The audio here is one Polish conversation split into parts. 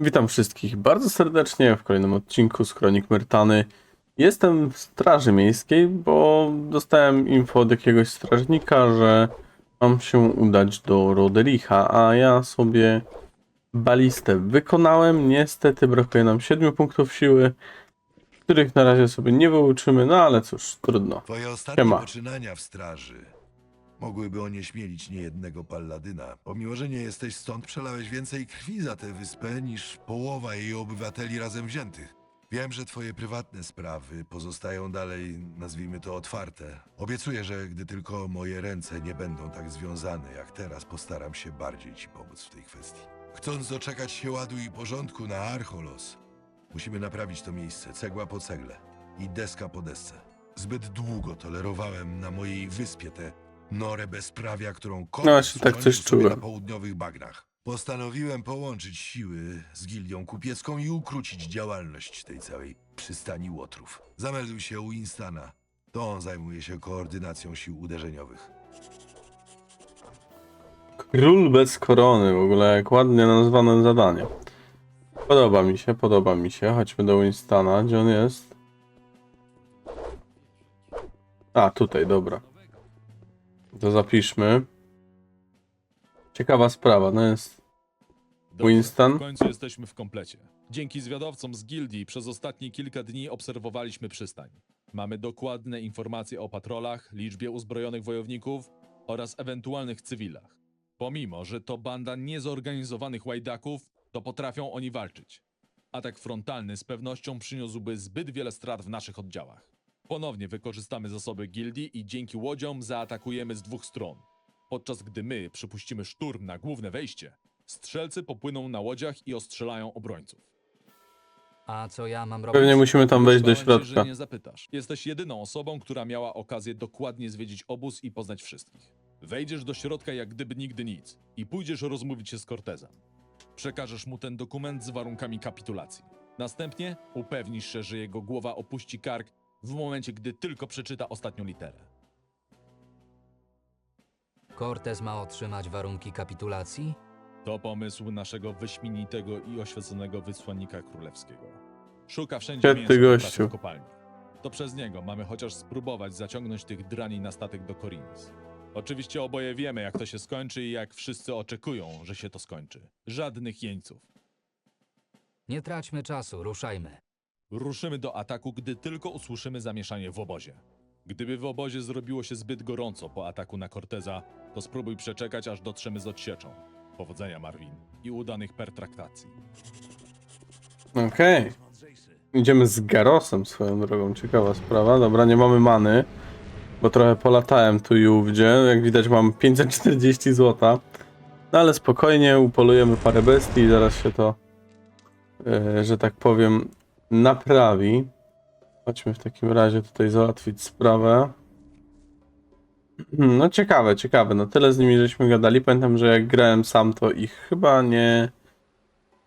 Witam wszystkich bardzo serdecznie w kolejnym odcinku z Kronik Myrtany. Jestem w Straży Miejskiej, bo dostałem info od jakiegoś strażnika, że mam się udać do Rodericha, a ja sobie balistę wykonałem. Niestety brakuje nam 7 punktów siły, których na razie sobie nie wyuczymy, no ale cóż, trudno. Twoje ostatnie Siema. poczynania w straży mogłyby onieśmielić niejednego palladyna. Pomimo, że nie jesteś stąd, przelałeś więcej krwi za tę wyspę niż połowa jej obywateli razem wziętych. Wiem, że twoje prywatne sprawy pozostają dalej, nazwijmy to, otwarte. Obiecuję, że gdy tylko moje ręce nie będą tak związane jak teraz, postaram się bardziej ci pomóc w tej kwestii. Chcąc doczekać się ładu i porządku na Archolos, musimy naprawić to miejsce, cegła po cegle i deska po desce. Zbyt długo tolerowałem na mojej wyspie tę norę bezprawia, którą No właśnie, tak schronił coś sobie czułem. na południowych bagnach. Postanowiłem połączyć siły z gildią kupiecką i ukrócić działalność tej całej przystani łotrów. Zamelduj się u Instana. To on zajmuje się koordynacją sił uderzeniowych. Król bez korony, w ogóle jak ładnie nazwane zadanie. Podoba mi się, podoba mi się. Chodźmy do Winstona, gdzie on jest? A, tutaj, dobra. To zapiszmy. Ciekawa sprawa, no jest Dobrze, Winston? W końcu jesteśmy w komplecie. Dzięki zwiadowcom z gildii przez ostatnie kilka dni obserwowaliśmy przystań. Mamy dokładne informacje o patrolach, liczbie uzbrojonych wojowników oraz ewentualnych cywilach. Pomimo, że to banda niezorganizowanych łajdaków, to potrafią oni walczyć. Atak frontalny z pewnością przyniósłby zbyt wiele strat w naszych oddziałach. Ponownie wykorzystamy zasoby gildii i dzięki łodziom zaatakujemy z dwóch stron. Podczas gdy my przypuścimy szturm na główne wejście, strzelcy popłyną na łodziach i ostrzelają obrońców. A co ja mam robić? Pewnie musimy tam wejść do Myślałem, środka. Że nie zapytasz. Jesteś jedyną osobą, która miała okazję dokładnie zwiedzić obóz i poznać wszystkich. Wejdziesz do środka jak gdyby nigdy nic i pójdziesz rozmówić się z Cortezem. Przekażesz mu ten dokument z warunkami kapitulacji. Następnie upewnisz się, że jego głowa opuści kark w momencie, gdy tylko przeczyta ostatnią literę. Cortez ma otrzymać warunki kapitulacji? To pomysł naszego wyśmienitego i oświeconego wysłannika królewskiego. Szuka wszędzie Świetny mięsa pracy gościu. w kopalni. To przez niego mamy chociaż spróbować zaciągnąć tych drani na statek do Korinis. Oczywiście oboje wiemy, jak to się skończy i jak wszyscy oczekują, że się to skończy. Żadnych jeńców. Nie traćmy czasu, ruszajmy. Ruszymy do ataku, gdy tylko usłyszymy zamieszanie w obozie. Gdyby w obozie zrobiło się zbyt gorąco po ataku na Corteza, to spróbuj przeczekać, aż dotrzemy z odsieczą. Powodzenia, Marvin, i udanych pertraktacji. Okej. Idziemy z Garosem swoją drogą. Ciekawa sprawa. Dobra, nie mamy many, bo trochę polatałem tu i ówdzie. Jak widać mam 540 zł. No ale spokojnie, upolujemy parę bestii i zaraz się to, e, że tak powiem, naprawi. Chodźmy w takim razie tutaj załatwić sprawę. No ciekawe, ciekawe. No tyle z nimi żeśmy gadali. Pamiętam, że jak grałem sam, to ich chyba nie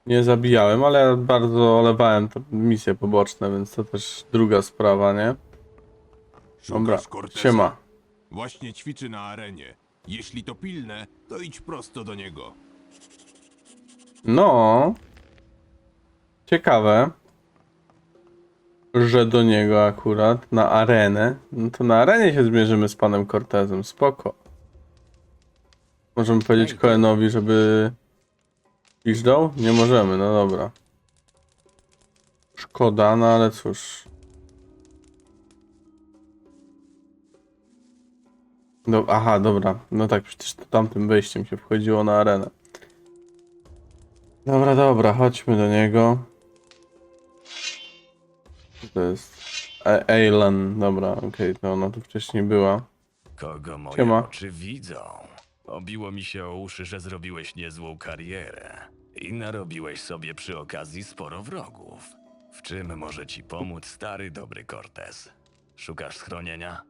nie zabijałem, ale bardzo olewałem te misje poboczne, więc to też druga sprawa, nie? Dobra, siema. Właśnie ćwiczy na arenie. Jeśli to pilne, to idź prosto do niego. No. Ciekawe. Że do niego akurat, na arenę. No to na arenie się zmierzymy z panem Cortezem, spoko. Możemy powiedzieć. Koenowi, żeby... Piżdżał? Nie możemy, no dobra. Szkoda, no ale cóż. No, aha, dobra. No tak, przecież to tamtym wejściem się wchodziło na arenę. Dobra, dobra, chodźmy do niego. To jest? E Eilan, dobra, okej, to ona tu wcześniej była. Kogo moje Siema. oczy widzą? Obiło mi się o uszy, że zrobiłeś niezłą karierę. I narobiłeś sobie przy okazji sporo wrogów. W czym może ci pomóc stary dobry Cortez? Szukasz schronienia?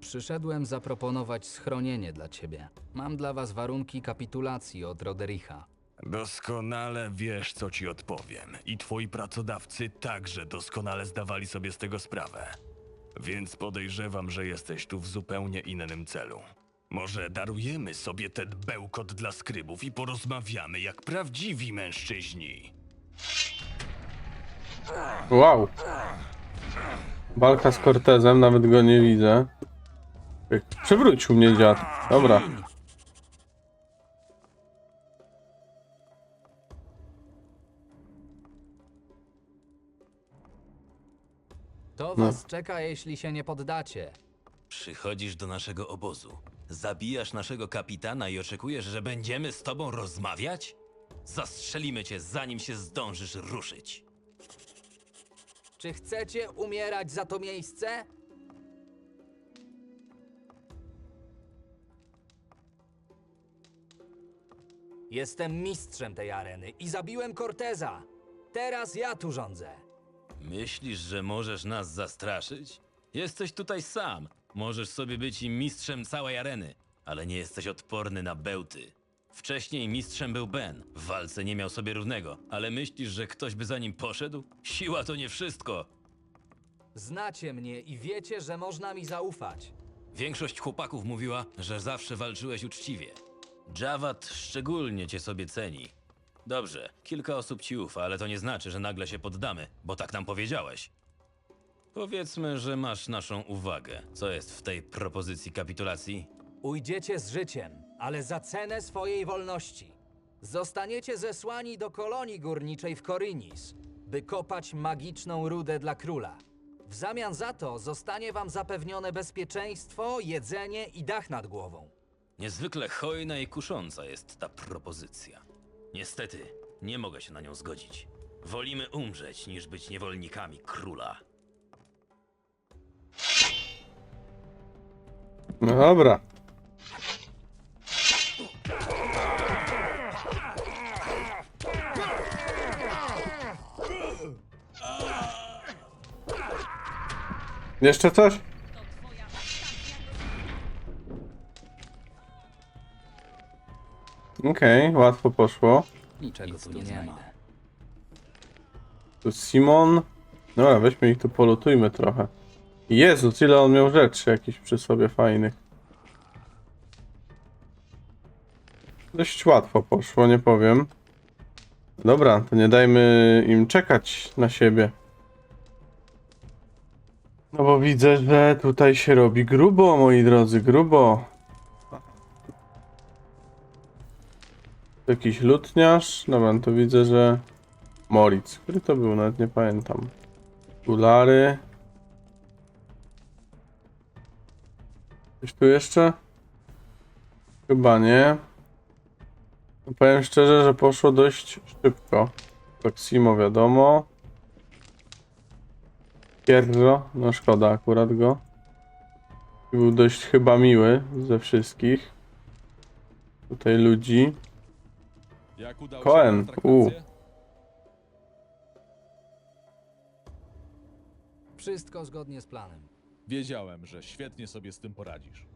Przyszedłem zaproponować schronienie dla ciebie. Mam dla was warunki kapitulacji od Rodericha. Doskonale wiesz, co ci odpowiem. I twoi pracodawcy także doskonale zdawali sobie z tego sprawę. Więc podejrzewam, że jesteś tu w zupełnie innym celu. Może darujemy sobie ten bełkot dla skrybów i porozmawiamy jak prawdziwi mężczyźni. Wow. Walka z Cortezem, nawet go nie widzę. Przewrócił mnie dziad. Dobra. To No. was czeka, jeśli się nie poddacie. Przychodzisz do naszego obozu, zabijasz naszego kapitana i oczekujesz, że będziemy z tobą rozmawiać? Zastrzelimy cię, zanim się zdążysz ruszyć. Czy chcecie umierać za to miejsce? Jestem mistrzem tej areny i zabiłem Corteza. Teraz ja tu rządzę. Myślisz, że możesz nas zastraszyć? Jesteś tutaj sam. Możesz sobie być i mistrzem całej areny, ale nie jesteś odporny na bełty. Wcześniej mistrzem był Ben. W walce nie miał sobie równego, ale myślisz, że ktoś by za nim poszedł? Siła to nie wszystko. Znacie mnie i wiecie, że można mi zaufać. Większość chłopaków mówiła, że zawsze walczyłeś uczciwie. Jawad szczególnie cię sobie ceni. Dobrze, kilka osób ci ufa, ale to nie znaczy, że nagle się poddamy, bo tak nam powiedziałeś. Powiedzmy, że masz naszą uwagę. Co jest w tej propozycji kapitulacji? Ujdziecie z życiem, ale za cenę swojej wolności. Zostaniecie zesłani do kolonii górniczej w Korynis, by kopać magiczną rudę dla króla. W zamian za to zostanie wam zapewnione bezpieczeństwo, jedzenie i dach nad głową. Niezwykle hojna i kusząca jest ta propozycja. Niestety, nie mogę się na nią zgodzić. Wolimy umrzeć, niż być niewolnikami króla. No dobra. Jeszcze coś? Okej, łatwo poszło. Niczego tu nie znajdę. Tu Simon. Dobra, weźmy ich tu polutujmy trochę. Jezus, ile on miał rzeczy jakichś przy sobie fajnych. Dość łatwo poszło, nie powiem. Dobra, to nie dajmy im czekać na siebie. No bo widzę, że tutaj się robi grubo, moi drodzy, grubo. Jakiś lutniarz. Dobra, to widzę, że Moritz. Który to był? Nawet nie pamiętam. Tulary. Coś tu jeszcze? Chyba nie. No powiem szczerze, że poszło dość szybko. Proximo wiadomo. Pierro, no szkoda akurat go. Był dość chyba miły ze wszystkich. Tutaj ludzi. Jak udało Cohen, się kontraktacje? u. Wszystko zgodnie z planem. Wiedziałem, że świetnie sobie z tym poradzisz.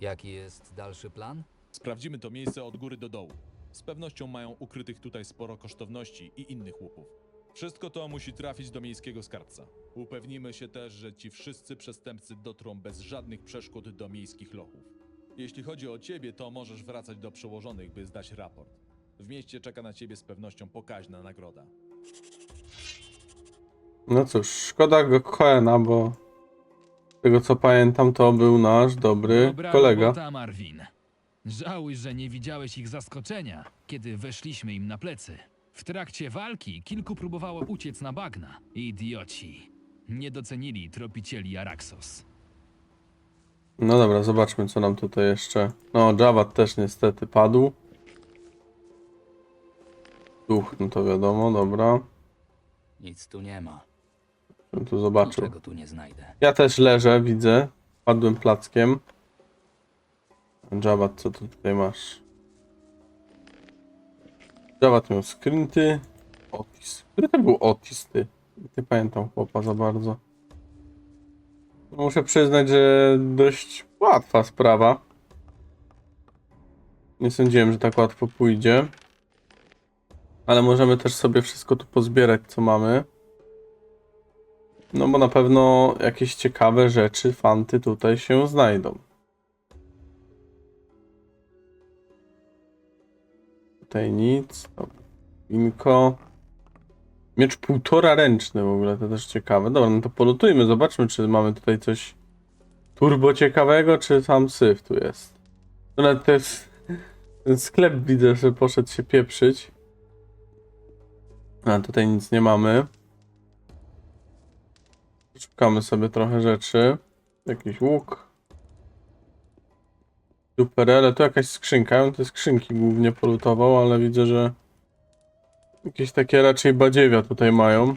Jaki jest dalszy plan? Sprawdzimy to miejsce od góry do dołu. Z pewnością mają ukrytych tutaj sporo kosztowności i innych łupów. Wszystko to musi trafić do miejskiego skarbca. Upewnimy się też, że ci wszyscy przestępcy dotrą bez żadnych przeszkód do miejskich lochów. Jeśli chodzi o ciebie, to możesz wracać do przełożonych, by zdać raport. W mieście czeka na ciebie z pewnością pokaźna nagroda. No cóż, szkoda go Coena, bo z tego co pamiętam, to był nasz dobry Dobra kolega. robota, Marvin. Żałuj, że nie widziałeś ich zaskoczenia, kiedy weszliśmy im na plecy. W trakcie walki kilku próbowało uciec na bagna. Idioci. Nie docenili tropicieli Araxos. No dobra, zobaczmy co nam tutaj jeszcze. No, Javad też niestety padł. Duch, no to wiadomo, dobra. Nic tu nie ma. Bym tu zobaczył. Niczego tu nie znajdę. Ja też leżę, widzę. Padłem plackiem. Javad, co ty tutaj masz? Javad miał skrinty. Otis. Który to był Otis, ty? Nie pamiętam chłopa za bardzo. Muszę przyznać, że dość łatwa sprawa. Nie sądziłem, że tak łatwo pójdzie. Ale możemy też sobie wszystko tu pozbierać, co mamy. No bo na pewno jakieś ciekawe rzeczy, fanty tutaj się znajdą. Tutaj nic. Winko. Miecz półtora ręczny w ogóle, to też ciekawe. Dobra, no to polutujmy, zobaczmy, czy mamy tutaj coś turbo ciekawego, czy tam syf tu jest. No ale ten sklep widzę, że poszedł się pieprzyć. A tutaj nic nie mamy. Szukamy sobie trochę rzeczy. Jakiś łuk. Duperele, tu jakaś skrzynka. Ja te skrzynki głównie polutował, ale widzę, że jakieś takie raczej badziewia tutaj mają.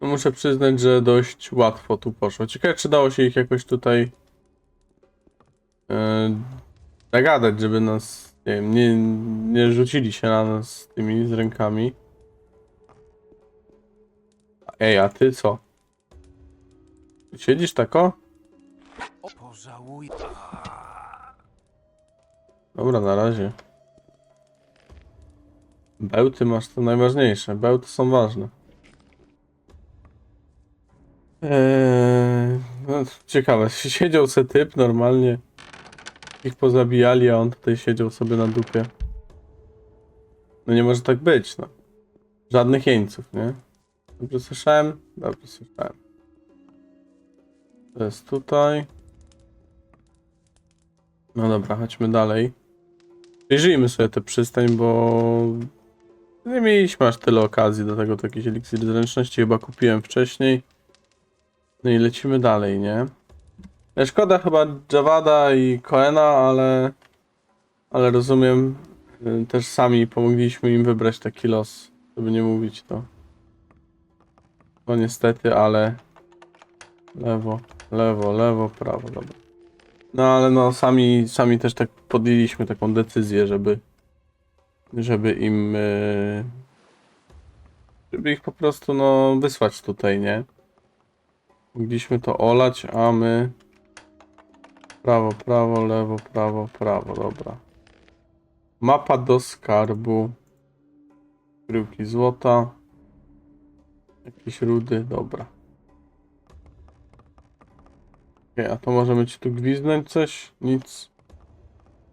No muszę przyznać, że dość łatwo tu poszło. Ciekawe, czy dało się ich jakoś tutaj yy, zagadać, żeby nas, nie wiem, nie, nie rzucili się na nas z tymi z rękami. Ej, a ty co? Siedzisz tako? Pożałuj. Dobra, na razie. Bełty masz to najważniejsze. Bełty są ważne. Eee, no, ciekawe, siedział se typ normalnie. Ich pozabijali, a on tutaj siedział sobie na dupie. No nie może tak być, no. Żadnych jeńców, nie? Dobrze słyszałem? Dobrze słyszałem. To jest tutaj. No dobra, chodźmy dalej. Przyjrzyjmy sobie tę przystań, bo nie mieliśmy aż tyle okazji do tego, to jakiś eliksir zręczności chyba kupiłem wcześniej. No i lecimy dalej, nie? E, Szkoda chyba Javada i Koena, ale ale rozumiem, y, też sami pomogliśmy im wybrać taki los, żeby nie mówić to. No niestety, ale lewo, lewo, lewo, prawo, dobra. No ale no sami, sami też tak podjęliśmy taką decyzję, żeby żeby im e, żeby ich po prostu no wysłać tutaj, nie? Mogliśmy to olać, a my prawo, prawo, lewo, prawo, prawo, dobra. Mapa do skarbu. Bryłki złota. Jakieś rudy, dobra. Okej, a to możemy ci tu gwizdnąć coś? Nic.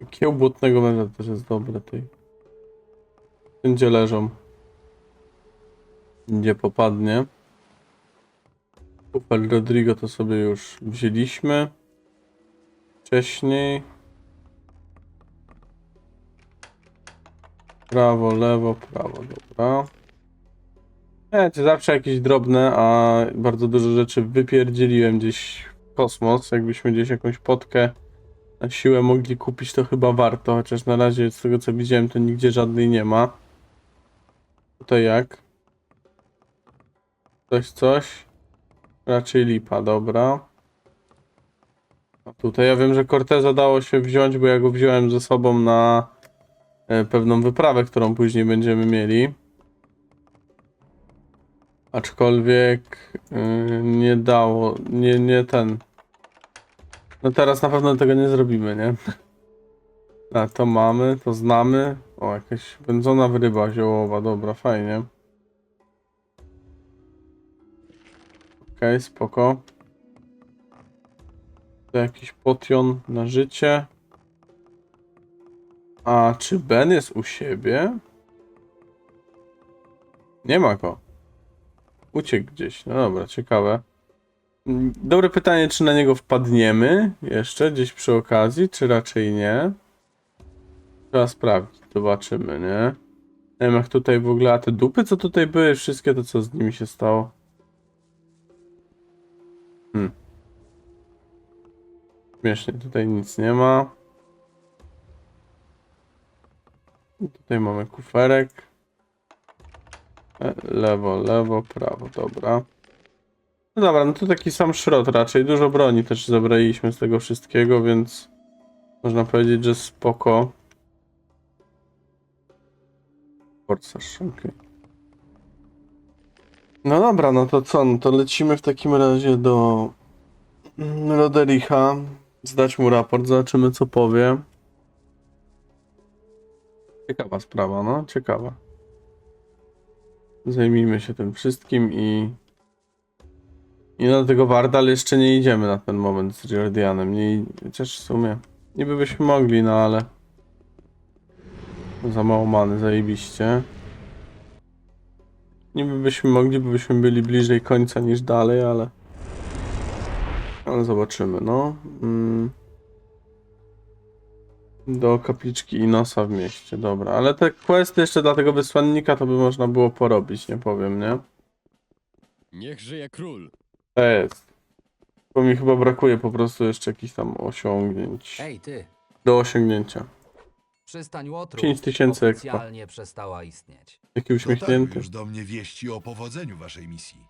Kieł błotnego węża też jest dobre tej. Wszędzie leżą. Gdzie popadnie. Kufel Rodrigo to sobie już wzięliśmy. Wcześniej. Prawo, lewo, prawo, dobra. Wiecie, zawsze jakieś drobne, a bardzo dużo rzeczy wypierdzieliłem gdzieś w kosmos. Jakbyśmy gdzieś jakąś potkę na siłę mogli kupić, to chyba warto. Chociaż na razie z tego co widziałem, to nigdzie żadnej nie ma. Tutaj jak? Coś, coś? Raczej lipa, dobra. Tutaj ja wiem, że Corteza dało się wziąć, bo ja go wziąłem ze sobą na e, pewną wyprawę, którą później będziemy mieli. Aczkolwiek yy, nie dało, nie, nie ten. No teraz na pewno tego nie zrobimy, nie? A to mamy, to znamy. O, jakaś wędzona ryba ziołowa, dobra, fajnie. Okej, spoko. Jakiś potion na życie. A czy Ben jest u siebie? Nie ma go. Uciekł gdzieś. No dobra, ciekawe. Mm, Dobre pytanie, czy na niego wpadniemy jeszcze gdzieś przy okazji, czy raczej nie? Trzeba sprawdzić, zobaczymy, nie? Nie wiem jak tutaj w ogóle, a te dupy co tutaj były, wszystkie to co z nimi się stało. Hmm. Śmiesznie, tutaj nic nie ma. Tutaj mamy kuferek. E, Lewo, lewo, prawo, dobra. No dobra, no to taki sam szrot raczej. Dużo broni też zabraliśmy z tego wszystkiego, więc można powiedzieć, że spoko. Forcarz, okej. No dobra, no to co? No to lecimy w takim razie do Rodericha. Zdać mu raport, zobaczymy co powie. Ciekawa sprawa, no, ciekawa. Zajmijmy się tym wszystkim i... I na tego Wardal jeszcze nie idziemy na ten moment z Jordianem. Nie, chociaż w sumie niby byśmy mogli, no ale... Za mało many, zajebiście. Niby byśmy mogli, bo byśmy byli bliżej końca niż dalej, ale... Ale zobaczymy, no. Mm. Do kapliczki Inosa w mieście, dobra. Ale te questy jeszcze dla tego wysłannika to by można było porobić, nie powiem, nie? Niech żyje król. To jest. Bo mi chyba brakuje po prostu jeszcze jakichś tam osiągnięć. Ej, ty. Do osiągnięcia. Przystań Łotrów 5000 expa. oficjalnie przestała istnieć. Jaki Dotarły uśmiechnięty. już do mnie wieści o powodzeniu waszej misji.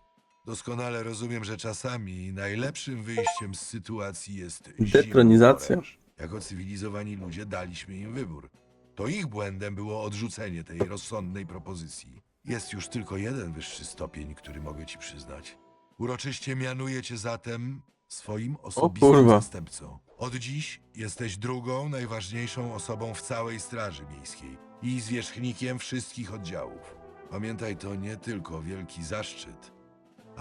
Doskonale rozumiem, że czasami najlepszym wyjściem z sytuacji jest zimny Detronizacja. oręż. Jako cywilizowani ludzie daliśmy im wybór. To ich błędem było odrzucenie tej rozsądnej propozycji. Jest już tylko jeden wyższy stopień, który mogę ci przyznać. Uroczyście mianuję cię zatem swoim osobistym kurwa. zastępcą. Od dziś jesteś drugą najważniejszą osobą w całej Straży Miejskiej i zwierzchnikiem wszystkich oddziałów. Pamiętaj, to nie tylko wielki zaszczyt,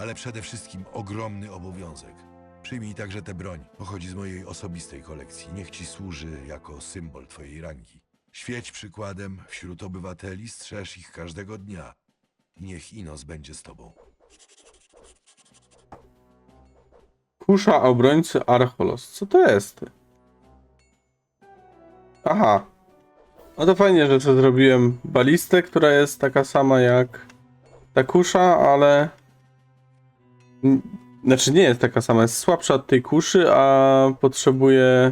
ale przede wszystkim ogromny obowiązek. Przyjmij także tę broń. Pochodzi z mojej osobistej kolekcji. Niech ci służy jako symbol twojej rangi. Świeć przykładem wśród obywateli, strzeż ich każdego dnia. Niech Inos będzie z tobą. Kusza obrońcy Archolos. Co to jest? Aha. No to fajnie, że zrobiłem balistę, która jest taka sama jak ta kusza, ale... Znaczy nie jest taka sama, jest słabsza od tej kuszy, a potrzebuje...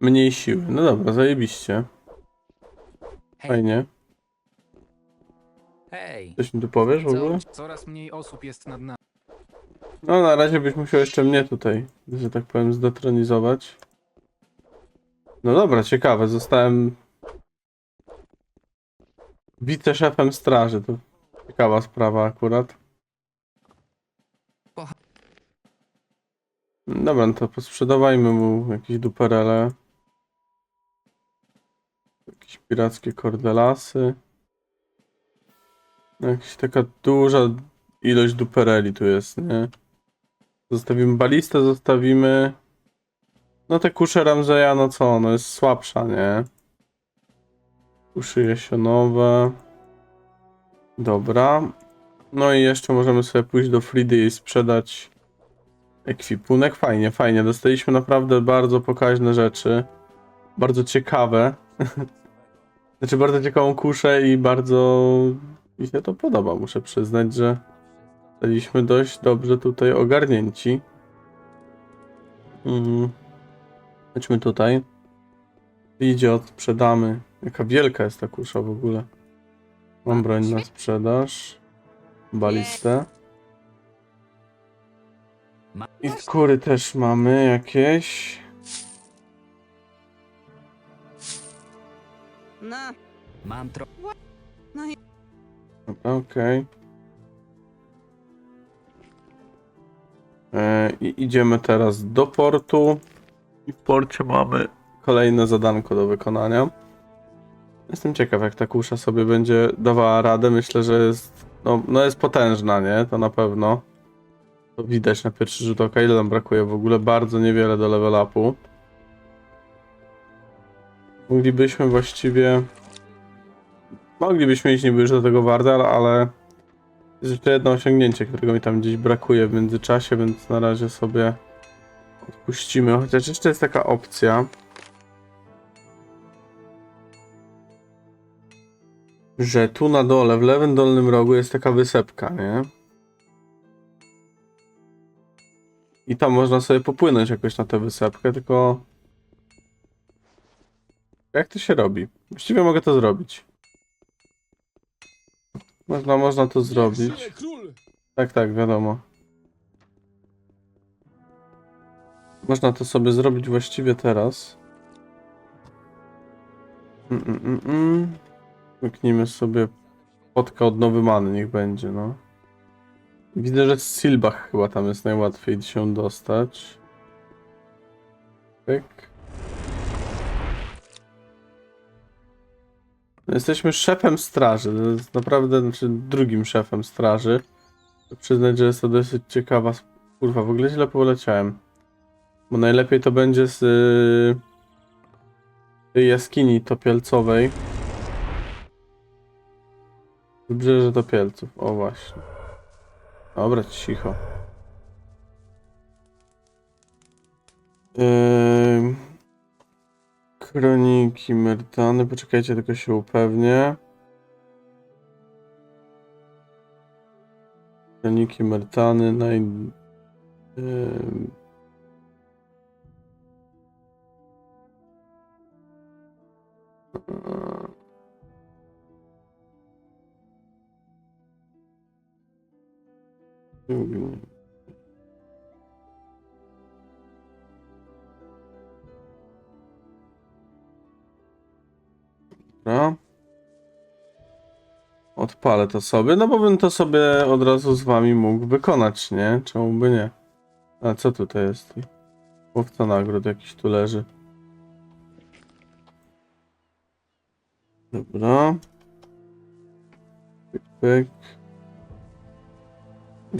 Mniej siły. No dobra, zajebiście. Fajnie. Hej, Coś mi tu powiesz w ogóle? Coraz mniej osób jest nad nami. No na razie byś musiał jeszcze mnie tutaj, że tak powiem, zdetronizować. No dobra, ciekawe, zostałem wiceszefem straży, to ciekawa sprawa akurat. Dobra, no to posprzedawajmy mu jakieś duperele. Jakieś pirackie kordelasy. Jakaś taka duża ilość dupereli tu jest, nie? Zostawimy balistę, zostawimy... No te kusze Ramzeja, no co, no jest słabsza, nie? Kuszy jesionowe. Dobra. No i jeszcze możemy sobie pójść do Fridy i sprzedać ekwipunek. Fajnie, fajnie. Dostaliśmy naprawdę bardzo pokaźne rzeczy. Bardzo ciekawe. znaczy bardzo ciekawą kuszę i bardzo mi się to podoba. Muszę przyznać, że Byliśmy dość dobrze tutaj ogarnięci. Mhm. Chodźmy tutaj. Idzie sprzedamy. Jaka wielka jest ta kusza w ogóle. Mam broń na sprzedaż. Balistę. I skóry też mamy jakieś. No, mam tro... Dobra, okej. E, I idziemy teraz do portu. I w porcie mamy kolejne zadanko do wykonania. Jestem ciekaw, jak ta kusza sobie będzie dawała radę. Myślę, że jest, no, no jest potężna, nie? To na pewno. To widać na pierwszy rzut oka. Ile nam brakuje w ogóle? Bardzo niewiele do level upu. Moglibyśmy właściwie... Moglibyśmy iść niby już do tego Wardal, ale jest jeszcze jedno osiągnięcie, którego mi tam gdzieś brakuje w międzyczasie, więc na razie sobie odpuścimy. Chociaż jeszcze jest taka opcja, że tu na dole, w lewym dolnym rogu jest taka wysepka, nie? I tam można sobie popłynąć jakoś na tę wysepkę, tylko... Jak to się robi? Właściwie mogę to zrobić. Można, można to zrobić. Tak, tak, wiadomo. Można to sobie zrobić właściwie teraz. Mm, mm, mm, Kliknijmy sobie podka odnowy many, niech będzie, no. Widzę, że z Silbach chyba tam jest najłatwiej się dostać. Pyk. No, Jesteśmy szefem straży. To jest naprawdę, znaczy drugim szefem straży. Przyznać, że jest to dosyć ciekawa. Kurwa, w ogóle źle poleciałem. Bo najlepiej to będzie z. y, tej jaskini topielcowej. Wybrzeże topielców, o właśnie. Dobra, cicho. Ym... Kroniki Myrtany, poczekajcie, tylko się upewnię. Kroniki Myrtany, naj... Ym... Dobra. Odpalę to sobie, no bo bym to sobie od razu z wami mógł wykonać, nie? Czemu by nie? A co tutaj jest? Łowca nagród jakiś tu leży. Dobra. Pyk, pyk.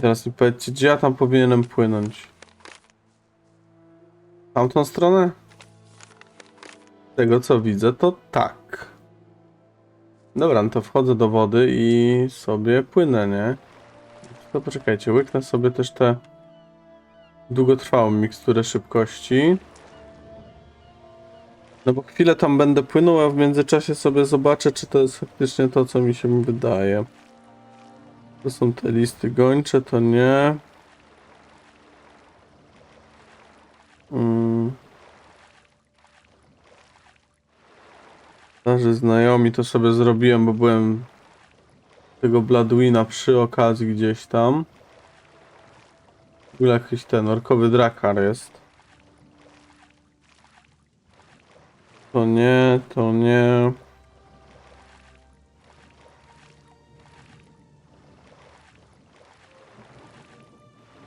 Teraz mi powiedzcie, gdzie ja tam powinienem płynąć? Tamtą stronę? Z tego co widzę, to tak. Dobra, no to wchodzę do wody i sobie płynę, nie? To poczekajcie, łyknę sobie też tę długotrwałą miksturę szybkości. No bo chwilę tam będę płynął, a w międzyczasie sobie zobaczę, czy to jest faktycznie to, co mi się wydaje. To są te listy gończe, to nie. Mm. Starzy znajomi to sobie zrobiłem, bo byłem tego Bladwina przy okazji gdzieś tam. W ogóle jakiś ten orkowy drakar jest. To nie, to nie.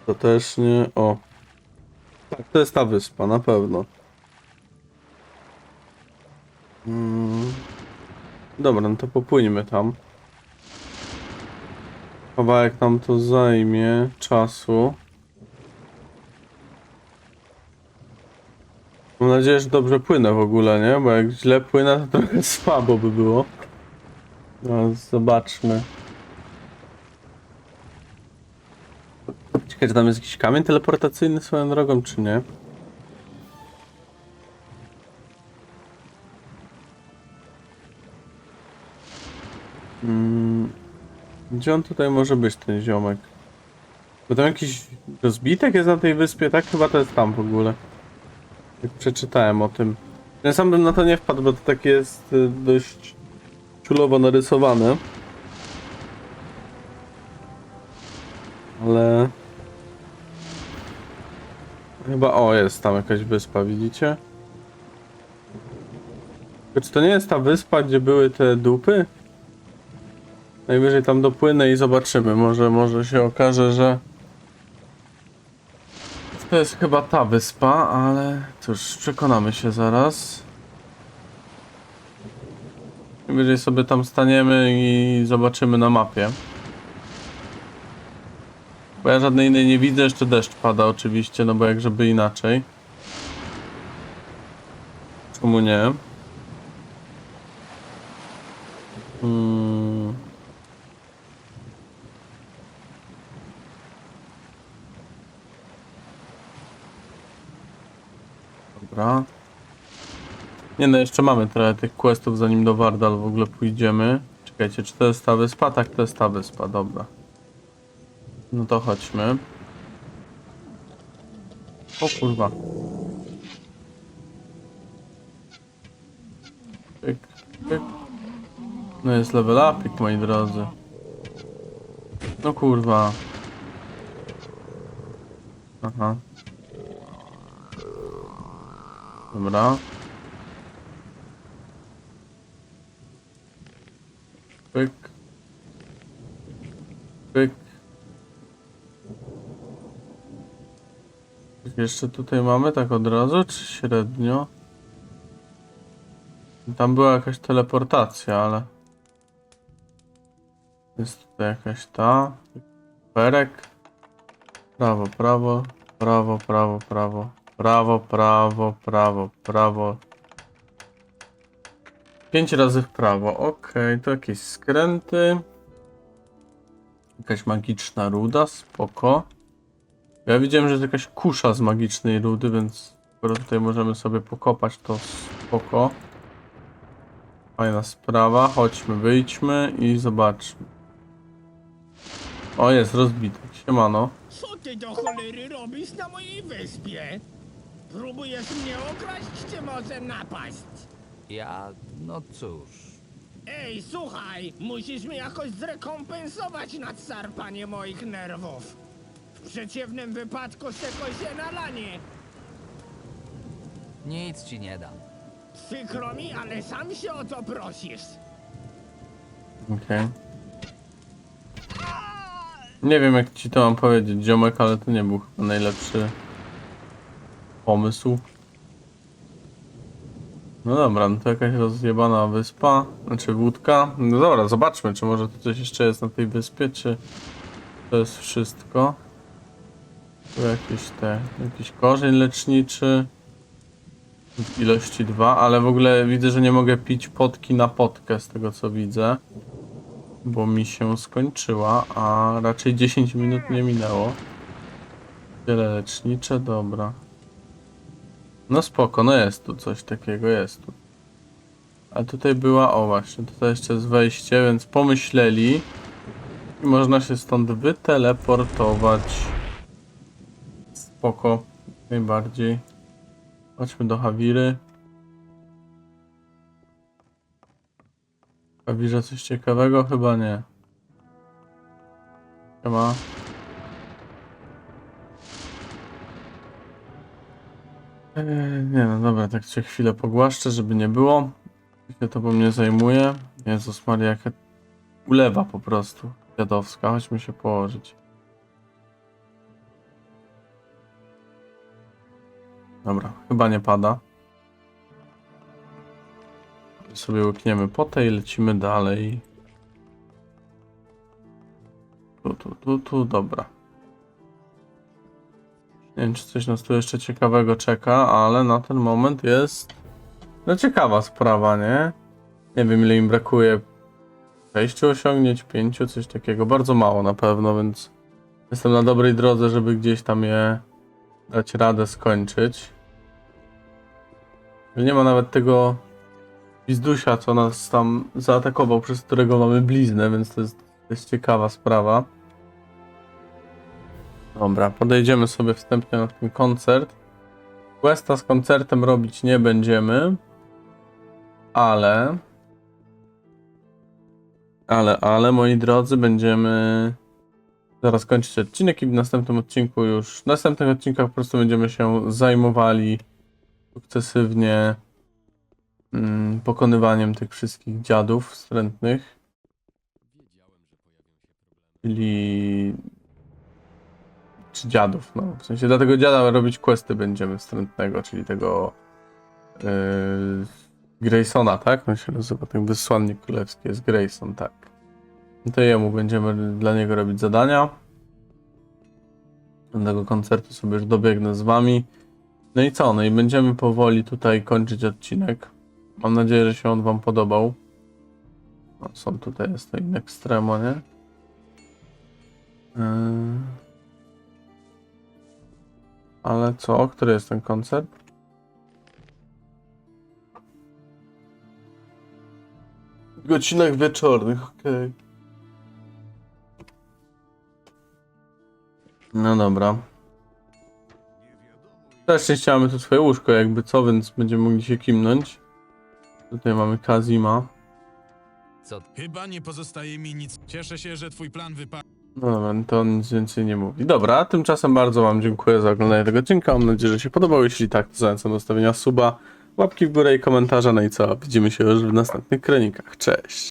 To też nie. O. Tak, to jest ta wyspa, na pewno. Mm. Dobra, no to popłyńmy tam. Kawałek nam to zajmie czasu. Mam nadzieję, że dobrze płynę w ogóle, nie? Bo jak źle płynę, to trochę słabo by było. Zobaczmy. Czekaj, czy tam jest jakiś kamień teleportacyjny swoją drogą, czy nie? Mm, gdzie on tutaj może być, ten ziomek? Bo tam jakiś rozbitek jest na tej wyspie, tak? Chyba to jest tam w ogóle. Jak przeczytałem o tym. Ja sam bym na to nie wpadł, bo to takie jest y, dość ciulowo narysowane. Ale... Chyba, o, jest tam jakaś wyspa, widzicie? Tylko Czy to nie jest ta wyspa, gdzie były te dupy? Najwyżej tam dopłynę i zobaczymy. Może, może się okaże, że... To jest chyba ta wyspa, ale cóż, przekonamy się zaraz. Najwyżej sobie tam staniemy i zobaczymy na mapie. Bo ja żadnej innej nie widzę, jeszcze deszcz pada oczywiście, no bo jak żeby inaczej. Czemu nie? Hmm. Dobra. Nie no, jeszcze mamy trochę tych questów zanim do Wardal w ogóle pójdziemy. Czekajcie, czy to jest ta wyspa? Tak, to jest ta wyspa, dobra. No to chodźmy. O kurwa. Pyk, pyk. No jest level upik, moi drodzy. No kurwa. Aha. Dobra. Pyk. Pyk. Jeszcze tutaj mamy tak od razu, czy średnio? Tam była jakaś teleportacja, ale... Jest tutaj jakaś ta... Perek. Prawo, prawo, prawo, prawo, prawo. Prawo, prawo, prawo, prawo. Pięć razy w prawo. Okej, to jakieś skręty. Jakaś magiczna ruda, spoko. Ja widziałem, że jest jakaś kusza z magicznej rudy, więc skoro tutaj możemy sobie pokopać, to spoko. Fajna sprawa. Chodźmy, wyjdźmy i zobaczmy. O, jest rozbity. Siemano. Co ty do cholery robisz na mojej wyspie? Próbujesz mnie okraść, czy może napaść? Ja, no cóż. Ej, słuchaj, musisz mi jakoś zrekompensować nadsarpanie moich nerwów. W przeciwnym wypadku czego się na lanie. Nic ci nie dam. Przykro mi, ale sam się o to prosisz. Okej. Nie wiem jak ci to mam powiedzieć, ziomek, ale to nie był chyba najlepszy pomysł. No dobra, no to jakaś rozjebana wyspa, znaczy łódka. No dobra, zobaczmy, czy może tu coś jeszcze jest na tej wyspie, czy to jest wszystko. Tu jakieś te, jakiś korzeń leczniczy. W ilości dwa, ale w ogóle widzę, że nie mogę pić potki na potkę z tego co widzę bo mi się skończyła, a raczej 10 minut nie minęło. Wiele lecznicze, dobra. No spoko, no jest tu coś takiego, jest tu. A tutaj była, o właśnie, tutaj jeszcze jest wejście, więc pomyśleli i można się stąd wyteleportować. Spoko, najbardziej. Chodźmy do Hawiry. A widzę coś ciekawego? Chyba nie. Siema. Eee, nie no dobra, tak cię chwilę pogłaszczę, żeby nie było. Się to po mnie zajmuje. Jezus Maria, jaka ulewa po prostu. Dziadowska, chodźmy się położyć. Dobra, chyba nie pada sobie łykniemy potę i lecimy dalej. Tu, tu, tu, tu, dobra. Nie wiem, czy coś nas tu jeszcze ciekawego czeka, ale na ten moment jest no ciekawa sprawa, nie? Nie wiem, ile im brakuje. Sześciu osiągnięć, pięciu, coś takiego. Bardzo mało na pewno, więc jestem na dobrej drodze, żeby gdzieś tam je dać radę skończyć. Nie ma nawet tego Pizdusia, co nas tam zaatakował, przez którego mamy bliznę, więc to jest, to jest ciekawa sprawa. Dobra, podejdziemy sobie wstępnie na ten koncert. Questa z koncertem robić nie będziemy, ale... Ale, ale, moi drodzy, będziemy zaraz kończyć odcinek i w następnym odcinku już... W następnych odcinkach po prostu będziemy się zajmowali sukcesywnie mm, pokonywaniem tych wszystkich dziadów wstrętnych. Czyli. Czy dziadów, no. W sensie dla tego dziada robić questy będziemy wstrętnego, czyli tego. Yy, Graysona, tak? On się nazywa, ten wysłannik królewski jest Grayson, tak. No to jemu będziemy dla niego robić zadania. Do tego koncertu sobie już dobiegnę z wami. No i co? No i będziemy powoli tutaj kończyć odcinek. Mam nadzieję, że się on wam podobał. No, są tutaj, jest to in extremo, nie? Yy... Ale co? Który jest ten koncert? W godzinach wieczornych, okej. No dobra. Też nie chciałem tu swoje łóżko, jakby co, więc będziemy mogli się kimnąć. Tutaj mamy Kazima. Co Chyba nie pozostaje mi nic. Cieszę się, że twój plan wypadł. No dobra, no to on nic więcej nie mówi. Dobra, tymczasem bardzo wam dziękuję za oglądanie tego odcinka. Mam nadzieję, że się podobał. Jeśli tak, to zachęcam do zostawienia suba, łapki w górę i komentarza. No i co? Widzimy się już w następnych kronikach. Cześć!